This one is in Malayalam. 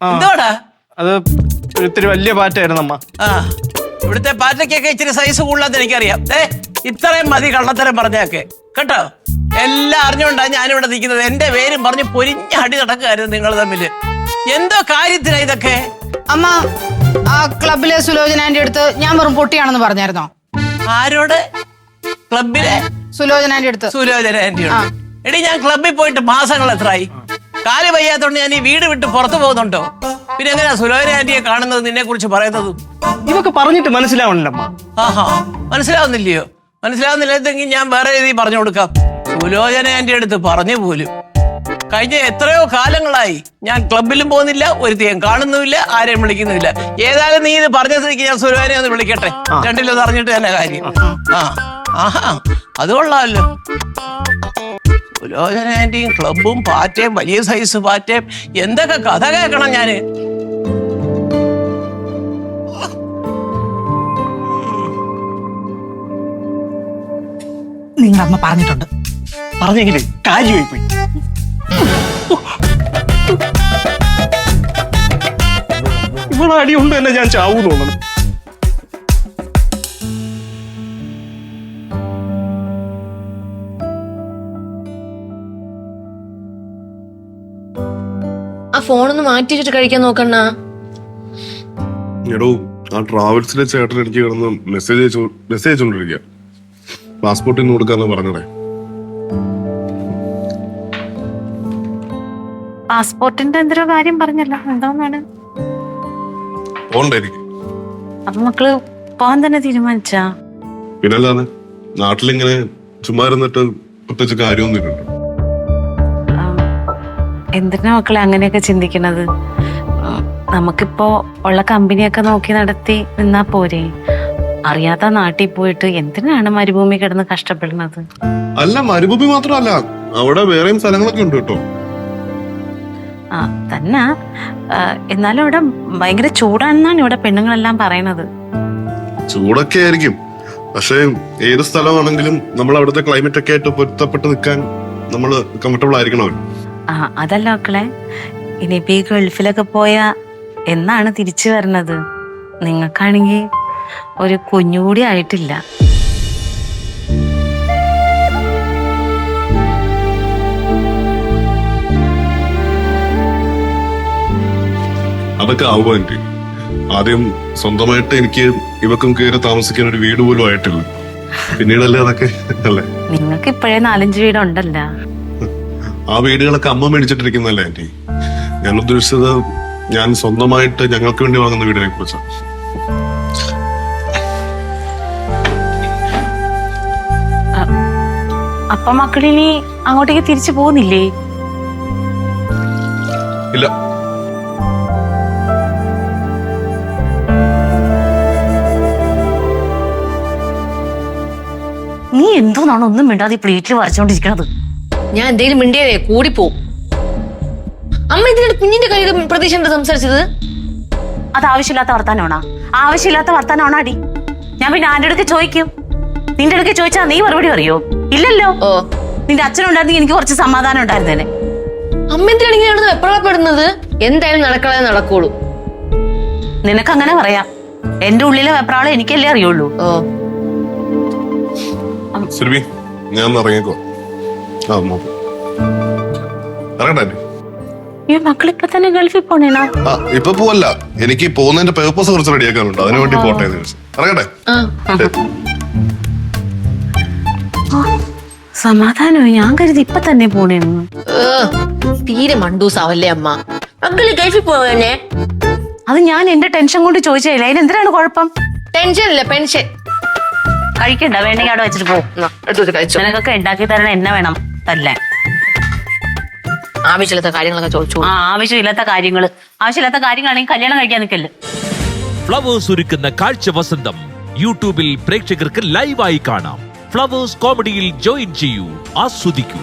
എന്തോടാ? അത് ഒത്തിരി വലിയ പാറ്റായിരുന്നു അമ്മ. ആ ഇവിടുത്തെ പാറ്റയ്ക്കൊക്കെ ഇച്ചിരി സൈസ് കൂടുതലെന്ന് എനിക്കറിയാം. ഏ ഇത്രയും മതി കള്ളത്തരം പറഞ്ഞൊക്കെ കേട്ടോ? എല്ലാം അറിഞ്ഞുകൊണ്ടാണ് ഞാനിവിടെ നിൽക്കുന്നത്. എന്റെ പേരും പറഞ്ഞ് പൊരിഞ്ഞ അടി നടക്കുകയായിരുന്നു നിങ്ങൾ തമ്മിൽ എന്തോ കാര്യത്തിനാ ഇതൊക്കെ? അമ്മ ആ ക്ലബിലെ സുലോചന ആന്റി അടുത്ത് ഞാൻ വെറും പൊട്ടിയാണെന്ന് പറഞ്ഞായിരുന്നോ? ആരോട്? ക്ലബിലെ? സുലോചന ആന്റി അടുത്ത് സുലോചന ആന്റിയോട് എടി ഞാൻ ക്ലബിൽ പോയിട്ട് മാസങ്ങൾ എത്രയായി? കാൽ വയ്യാത്തോണ്ട് ഞാൻ ഈ വീട് വിട്ട് പുറത്തു പോകുന്നുണ്ടോ? പിന്നെ എങ്ങനെയാ സുലോചന ആന്റിയെ കാണുന്നത് നിന്നെ കുറിച്ച് പറയുന്നതും? ഇതൊക്കെ പറഞ്ഞിട്ട് മനസ്സിലാവണല്ലോ ആഹാ മനസ്സിലാവുന്നില്ലയോ? മനസ്സിലാവുന്നില്ലെങ്കിൽ ഞാൻ വേറെ രീതി പറഞ്ഞു കൊടുക്കാം. സുലോചന ആന്റി അടുത്ത് പറഞ്ഞു പോലും. കഴിഞ്ഞ എത്രയോ കാലങ്ങളായി ഞാൻ ക്ലബിലും പോകുന്നില്ല ഒരുത്തിയും കാണുന്നുമില്ല ആരെയും വിളിക്കുന്നുമില്ല. ഏതായാലും നീ ഇത് പറഞ്ഞ സ്ഥിതിക്ക് ഞാൻ സുലോചനെ ഒന്ന് വിളിക്കട്ടെ. രണ്ടിലൊന്ന് അറിഞ്ഞിട്ട് തന്നെ കാര്യം. ആ ആഹാ അത് കൊള്ളാമല്ലോ. സുലോചന ആന്റിയും ക്ലബും പാറ്റയും വലിയ സൈസ് പാറ്റയും. എന്തൊക്കെ കഥ കേൾക്കണം ഞാൻ? നിങ്ങൾ അമ്മ പറഞ്ഞിട്ടുണ്ട്. പറഞ്ഞെങ്കിലേ കാര്യമായി പോയി. ഇവിടെ അടി കൊണ്ട് തന്നെ ഞാൻ ചാവൂ തോന്നണം. ഫോണൊന്ന് മാറ്റി വെച്ചിട്ട് കഴിക്കാൻ നോക്കണ്ണ. എടോ ആ ട്രാവൽസിലെ ചേട്ടൻ എനിക്ക് കിടന്ന് മെസ്സേജ് അയച്ചു മെസ്സേജ് അയച്ചോണ്ടിരിക്കുക പാസ്പോർട്ട് ഇന്ന് കൊടുക്കാന്ന് പറഞ്ഞടേ. പാസ്പോർട്ടിന്റെ എന്തൊരു കാര്യം പറഞ്ഞല്ലോ. എന്താന്നാണ് പോണ്ടേ എനിക്ക്. അപ്പൊ മക്കൾ പോകാൻ തന്നെ തീരുമാനിച്ചാ? പിന്നല്ലാതെ നാട്ടിലിങ്ങനെ ചുമ്മാ ഇരുന്നിട്ട് പ്രത്യേകിച്ച് കാര്യമൊന്നുമില്ലല്ലോ ആം, എന്തിനാ മക്കളെ അങ്ങനെയൊക്കെ ചിന്തിക്കണത് നമുക്കിപ്പോ ഉള്ള കമ്പനിയൊക്കെ നോക്കി നടത്തി നിന്നാ പോരെ. അറിയാത്ത നാട്ടിൽ പോയിട്ട് എന്തിനാണ് മരുഭൂമി കിടന്ന് കഷ്ടപ്പെടുന്നത്? അല്ല മരുഭൂമി മാത്രമല്ല. അവിടെ വേറെയും സ്ഥലങ്ങളൊക്കെ ഉണ്ട് കേട്ടോ. ആ തന്നെ. എന്നാലും ഇവിടെ ഭയങ്കര ചൂടാണെന്നാണ് ഇവിടെ പെണ്ണുങ്ങളെല്ലാം പറയണത്. ചൂടൊക്കെ ആയിരിക്കും. പക്ഷേ ഏത് സ്ഥലമാണെങ്കിലും നമ്മൾ അവിടുത്തെ ക്ലൈമറ്റ് ഒക്കെ ആയിട്ട് പൊരുത്തപ്പെട്ട് നിൽക്കാൻ നമ്മൾ കംഫർട്ടബിൾ ആയിരിക്കണമല്ലോ. ആ അതല്ല മക്കളെ. ഇനിയിപ്പോ ഈ ഗൾഫിലൊക്കെ പോയ എന്നാണ് തിരിച്ചു വരണത്? നിങ്ങൾക്കാണെങ്കിൽ ഒരു കുഞ്ഞുകൂടി ആയിട്ടില്ല. അതൊക്കെ ആവുക ആദ്യം സ്വന്തമായിട്ട് എനിക്ക് ഇവക്കും കയറി താമസിക്കാൻ ഒരു വീട് പോലും ആയിട്ടില്ല. പിന്നീടല്ലേ അതൊക്കെ അല്ലേ? നിങ്ങൾക്ക് ഇപ്പോഴേ നാലഞ്ച് വീടുണ്ടല്ലോ. ആ വീടുകളൊക്കെ അമ്മ മേടിച്ചിട്ടിരിക്കുന്നതല്ലേ ആന്റി? ഞാൻ ഉദ്ദേശിച്ചത് ഞാൻ സ്വന്തമായിട്ട് ഞങ്ങൾക്ക് വേണ്ടി വാങ്ങുന്ന വീടിനെ കുറിച്ചാണ്. അപ്പ മക്കളിനി അങ്ങോട്ടേക്ക് തിരിച്ചു പോകുന്നില്ലേ? ഇല്ല. നീ എന്തോന്നാണ് ഒന്നും മിണ്ടാതെ പ്ലേറ്റിൽ വരച്ചോണ്ടിരിക്കണത്? ഞാൻ എന്തെങ്കിലും മിണ്ടിയതേ കൂടിപ്പോവും. അമ്മ ഇതിന്റെ കുഞ്ഞിന്റെ കയ്യിൽ പ്രതീക്ഷ എന്താ സംസാരിച്ചത്? അത് ആവശ്യമില്ലാത്ത വർത്താനമാണോ ആവശ്യമില്ലാത്ത വർത്താനമാണോ അടി? ഞാൻ പിന്നെ ആന്റെ അടുക്ക് ചോദിക്കും? നിന്റെ അടുക്ക് ചോദിച്ചാ നീ മറുപടി അറിയോ ഇല്ലല്ലോ. ഓ. നിന്റെ അച്ഛനുണ്ടായിരുന്നെങ്കിൽ എനിക്ക് കുറച്ച് സമാധാനം ഉണ്ടായിരുന്നേനെ. അമ്മ എന്തിനാണ് ഇങ്ങനെ കിടന്ന് വെപ്രാളപ്പെടുന്നത്? എന്തായാലും നടക്കളെ നടക്കുള്ളൂ. നിനക്ക് അങ്ങനെ പറയാം. എന്റെ ഉള്ളിലെ വെപ്രാളം എനിക്കല്ലേ അറിയുള്ളൂ. ഓ. സുരഭി ഞാൻ ഇറങ്ങിക്കോ. ഇറങ്ങട്ടെ? ഈ മക്കളിപ്പൊ തന്നെ ഗൾഫിൽ പോണേണോ ആ ഇപ്പൊ പോവല്ല. എനിക്ക് പോകുന്നതിന്റെ പേപ്പേഴ്സ് കുറച്ച് റെഡിയാക്കാനുണ്ട്. അതിനു വേണ്ടി പോട്ടെ എന്ന് വിചാരിച്ചു. ഇറങ്ങട്ടെ. ആ. ശരി. സമാധാനോ ഞാൻ കരുതി ഇപ്പൊ തന്നെ പോണേ ഏ, തീരെ മണ്ടൂസാവല്ലേ അമ്മ. മക്കൾ ഗൾഫിൽ പോവന്നെ അത് ഞാൻ എന്റെ ടെൻഷൻ കൊണ്ട് ചോദിച്ചില്ല അതിന് എന്തിനാണ് കുഴപ്പം? ടെൻഷൻ ഇല്ല പെൻഷൻ കഴിക്കണ്ട. വേണ്ടെങ്കിൽ അവിടെ വെച്ചിട്ട് പോകും എടുത്ത് കഴിച്ചോ. നിനക്കൊക്കെ ഉണ്ടാക്കി തരണം എന്നെ വേണം. തല്ലേ ആവശ്യമില്ലാത്ത കാര്യങ്ങളൊക്കെ ചോദിച്ചു ആ ആവശ്യമില്ലാത്ത കാര്യങ്ങൾ ആവശ്യമില്ലാത്ത കാര്യങ്ങളാണെങ്കിൽ കല്യാണം കഴിക്കാൻ നിൽക്കല്ലേ ഫ്ലവേഴ്സ് ഒരുക്കുന്ന കാഴ്ച വസന്തം യൂട്യൂബിൽ പ്രേക്ഷകർക്ക് ലൈവായി കാണാം. ഫ്ലവേഴ്സ് കോമഡിയിൽ ജോയിൻ ചെയ്യൂ ആസ്വദിക്കൂ.